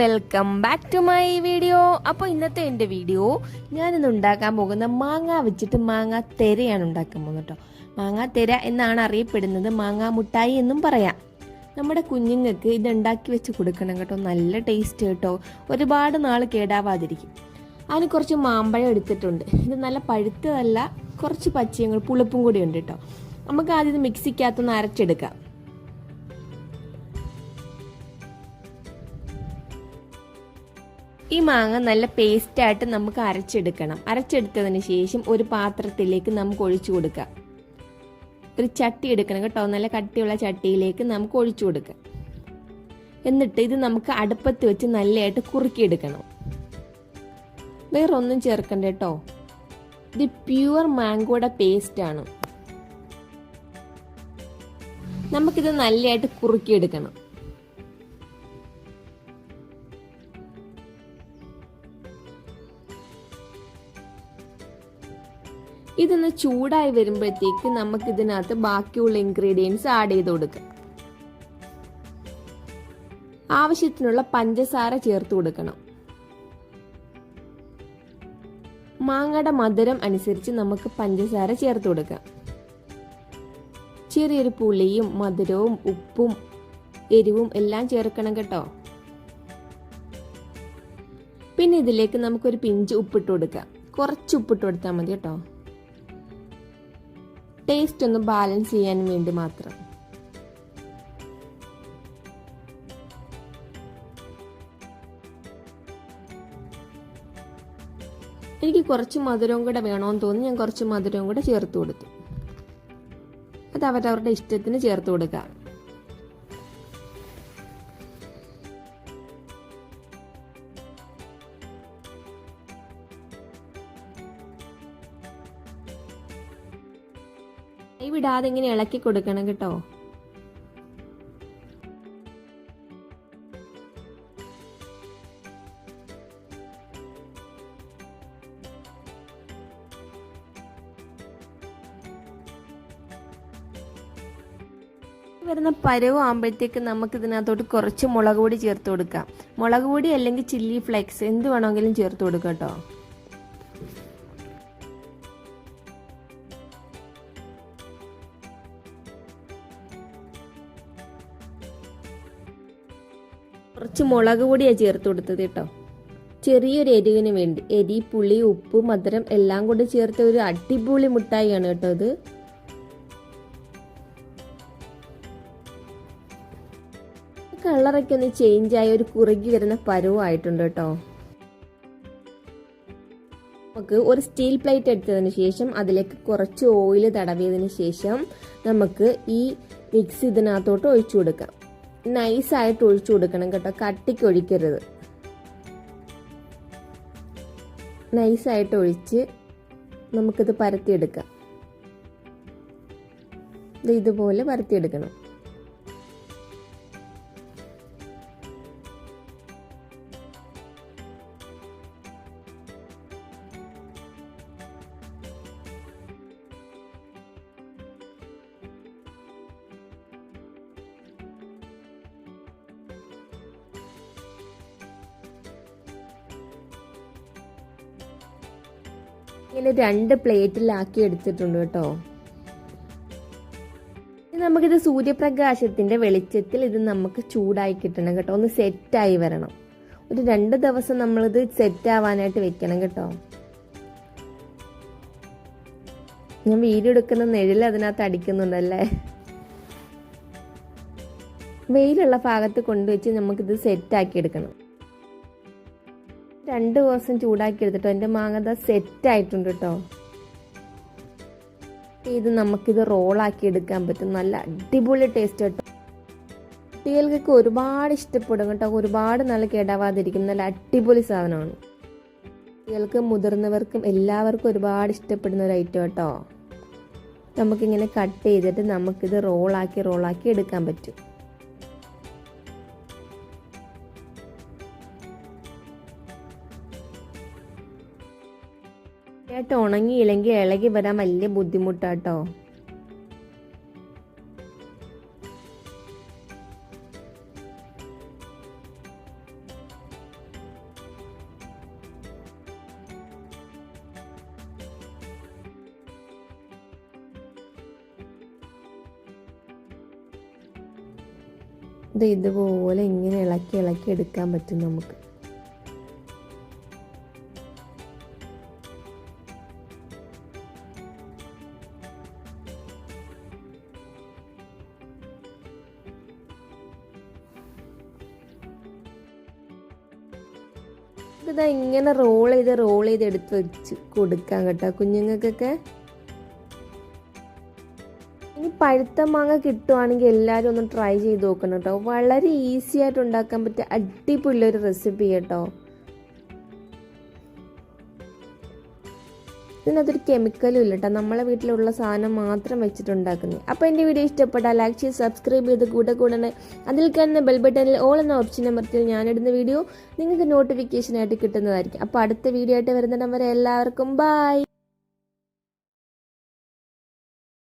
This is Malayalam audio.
Welcome back to my video അപ്പോൾ ഇന്നത്തെ എന്റെ വീഡിയോ ഞാനിന്ന് ഉണ്ടാക്കാൻ പോകുന്ന മാങ്ങ വെച്ചിട്ട് മാങ്ങ തെരയാണ് ഉണ്ടാക്കാൻ പോകുന്നത് കേട്ടോ മാങ്ങ തെര എന്നാണ് അറിയപ്പെടുന്നത്. മാങ്ങ മുട്ടായി എന്നും പറയാം. നമ്മുടെ കുഞ്ഞുങ്ങൾക്ക് ഇത് ഉണ്ടാക്കി വെച്ച് കൊടുക്കണം കേട്ടോ. നല്ല ടേസ്റ്റ് കേട്ടോ. ഒരുപാട് നാൾ കേടാവാതിരിക്കും. അതിന് കുറച്ച് മാമ്പഴം എടുത്തിട്ടുണ്ട്. ഇത് നല്ല പഴുത്തതല്ല കുറച്ച് പച്ചയങ്ങൾ പുളിപ്പും കൂടി ഉണ്ട് കേട്ടോ നമുക്ക് ആദ്യം മിക്സിക്കകത്തൊന്ന് അരച്ചെടുക്കാം. ഈ മാങ്ങ നല്ല പേസ്റ്റായിട്ട് നമുക്ക് അരച്ചെടുക്കണം. അരച്ചെടുത്തതിന് ശേഷം ഒരു പാത്രത്തിലേക്ക് നമുക്ക് ഒഴിച്ചു കൊടുക്കാം. ഒരു ചട്ടി എടുക്കണം കേട്ടോ. നല്ല കട്ടിയുള്ള ചട്ടിയിലേക്ക് നമുക്ക് ഒഴിച്ചു കൊടുക്കാം. എന്നിട്ട് ഇത് നമുക്ക് അടുപ്പത്ത് വെച്ച് നല്ലതായിട്ട് കുറുക്കിയെടുക്കണം. വേറെ ഒന്നും ചേർക്കണ്ട കേട്ടോ. ഇത് പ്യുവർ മാംഗോയുടെ പേസ്റ്റ് ആണ്. നമുക്കിത് നല്ലതായിട്ട് കുറുക്കിയെടുക്കണം. ഇതൊന്ന് ചൂടായി വരുമ്പോഴത്തേക്ക് നമുക്ക് ഇതിനകത്ത് ബാക്കിയുള്ള ഇൻഗ്രീഡിയൻസ് ആഡ് ചെയ്ത് കൊടുക്കാം. ആവശ്യത്തിനുള്ള പഞ്ചസാര ചേർത്ത് കൊടുക്കണം. മാങ്ങയുടെ മധുരം അനുസരിച്ച് നമുക്ക് പഞ്ചസാര ചേർത്ത് കൊടുക്കാം. ചെറിയൊരു പുളിയും മധുരവും ഉപ്പും എരിവും എല്ലാം ചേർക്കണം കേട്ടോ. പിന്നെ ഇതിലേക്ക് നമുക്കൊരു പിഞ്ച് ഉപ്പിട്ട് കൊടുക്കാം. കുറച്ച് ഉപ്പിട്ട് കൊടുത്താൽ മതി കേട്ടോ. ടേസ്റ്റ് ഒന്ന് ബാലൻസ് ചെയ്യാൻ വേണ്ടി മാത്രം. എനിക്ക് കുറച്ച് മധുരവും കൂടെ വേണമെന്ന് തോന്നി ഞാൻ കുറച്ച് മധുരവും കൂടെ ചേർത്ത് കൊടുത്തു. അത് അവരവരുടെ ഇഷ്ടത്തിന് ചേർത്ത് കൊടുക്കുക കൈ വിടാതെ ഇങ്ങനെ ഇളക്കി കൊടുക്കണം കേട്ടോ. വരുന്ന പരവ് ആകുമ്പോഴത്തേക്ക് നമുക്ക് ഇതിനകത്തോട്ട് കുറച്ച് മുളക് പൊടി ചേർത്ത് കൊടുക്കാം. മുളക് പൊടി അല്ലെങ്കിൽ ചില്ലി ഫ്ലേക്സ് എന്ത് വേണമെങ്കിലും ചേർത്ത് കൊടുക്കാം കേട്ടോ. കുറച്ച് മുളക് പൊടിയാണ് ചേർത്ത് കൊടുത്തത് കേട്ടോ. ചെറിയൊരു എരിവിന് വേണ്ടി. എരി പുളി ഉപ്പ് മധുരം എല്ലാം കൂടി ചേർത്ത ഒരു അടിപൊളി മുട്ടായിയാണ് കേട്ടോ ഇത്. കളറൊക്കെ ഒന്ന് ചേഞ്ച് ആയി ഒരു കുറുകി വരുന്ന പരുവായിട്ടുണ്ട് കേട്ടോ. നമുക്ക് ഒരു സ്റ്റീൽ പ്ലേറ്റ് എടുത്തതിന് ശേഷം അതിലേക്ക് കുറച്ച് ഓയിൽ തടവിയതിന് ശേഷം നമുക്ക് ഈ മിക്സ് ഇതിനകത്തോട്ട് ഒഴിച്ചു കൊടുക്കാം. നൈസായിട്ട് ഒഴിച്ചു കൊടുക്കണം കേട്ടോ. കട്ടിക്ക് ഒഴിക്കരുത്. നൈസായിട്ട് ഒഴിച്ച് നമുക്കിത് പരത്തിയെടുക്കാം. ഇതുപോലെ പരത്തിയെടുക്കണം. ഇങ്ങനെ രണ്ട് പ്ലേറ്റിലാക്കി എടുത്തിട്ടുണ്ട് കേട്ടോ. നമുക്കിത് സൂര്യപ്രകാശത്തിന്റെ വെളിച്ചത്തിൽ ഇത് നമുക്ക് ചൂടായി കിട്ടണം കേട്ടോ. ഒന്ന് സെറ്റായി വരണം. ഒരു രണ്ട് ദിവസം നമ്മളിത് സെറ്റ് ആവാനായിട്ട് വെക്കണം കേട്ടോ. ഞാൻ വീഡിയോ എടുക്കുന്ന നിഴൽ അതിനകത്ത് അടിക്കുന്നുണ്ടല്ലേ? വെയിലുള്ള ഭാഗത്ത് കൊണ്ടുവച്ച് നമുക്കിത് സെറ്റാക്കി എടുക്കണം. രണ്ട് ദിവസം ചൂടാക്കി എടുത്തിട്ടോ എന്റെ മാങ്ങ സെറ്റ് ആയിട്ടുണ്ട് കേട്ടോ ഇത് നമുക്കിത് റോളാക്കി എടുക്കാൻ പറ്റും. നല്ല അടിപൊളി ടേസ്റ്റ് കേട്ടോ കുട്ടികൾക്കൊക്കെ ഒരുപാട് ഇഷ്ടപ്പെടും കേട്ടോ. ഒരുപാട് നല്ല കേടാവാതിരിക്കും. നല്ല അടിപൊളി സാധനമാണ്. കുട്ടികൾക്ക് മുതിർന്നവർക്കും എല്ലാവർക്കും ഒരുപാട് ഇഷ്ടപ്പെടുന്ന ഒരു ഐറ്റം കേട്ടോ നമുക്കിങ്ങനെ കട്ട് ചെയ്തിട്ട് നമുക്കിത് റോളാക്കി റോളാക്കി എടുക്കാൻ പറ്റും. വൃത്തിയായിട്ട് ഉണങ്ങിയില്ലെങ്കിൽ ഇളകി വരാൻ വലിയ ബുദ്ധിമുട്ടാട്ടോ. ഇത് ഇതുപോലെ ഇങ്ങനെ ഇളക്കി ഇളക്കി എടുക്കാൻ പറ്റും നമുക്ക്. ഇതാ ഇങ്ങനെ റോൾ ചെയ്ത് റോൾ ചെയ്ത് എടുത്ത് വെച്ച് കൊടുക്കാം കേട്ടോ കുഞ്ഞുങ്ങൾക്കൊക്കെ. ഇനി പഴുത്ത മാങ്ങ കിട്ടുവാണെങ്കിൽ എല്ലാവരും ഒന്ന് ട്രൈ ചെയ്ത് നോക്കണം കേട്ടോ. വളരെ ഈസി ആയിട്ട് ഉണ്ടാക്കാൻ പറ്റിയ അടിപൊളി ഒരു റെസിപ്പി കേട്ടോ. ഇതിനകത്തൊരു കെമിക്കലും ഇല്ല കേട്ടോ നമ്മളെ വീട്ടിലുള്ള സാധനം മാത്രം വെച്ചിട്ടുണ്ടാക്കുന്നത് അപ്പോൾ എന്റെ വീഡിയോ ഇഷ്ടപ്പെട്ടാൽ ലൈക്ക് ചെയ്ത് സബ്സ്ക്രൈബ് ചെയ്ത് കൂടെ കൂടെ അതിൽ കാണുന്ന ബെൽ ബട്ടണിൽ ഓൾ എന്ന ഓപ്ഷൻ അമർത്തിയാൽ ഞാനിടുന്ന വീഡിയോ നിങ്ങൾക്ക് നോട്ടിഫിക്കേഷനായിട്ട് കിട്ടുന്നതായിരിക്കും. അപ്പോൾ അടുത്ത വീഡിയോ ആയിട്ട് വരുന്നിടം വരെ എല്ലാവർക്കും ബൈ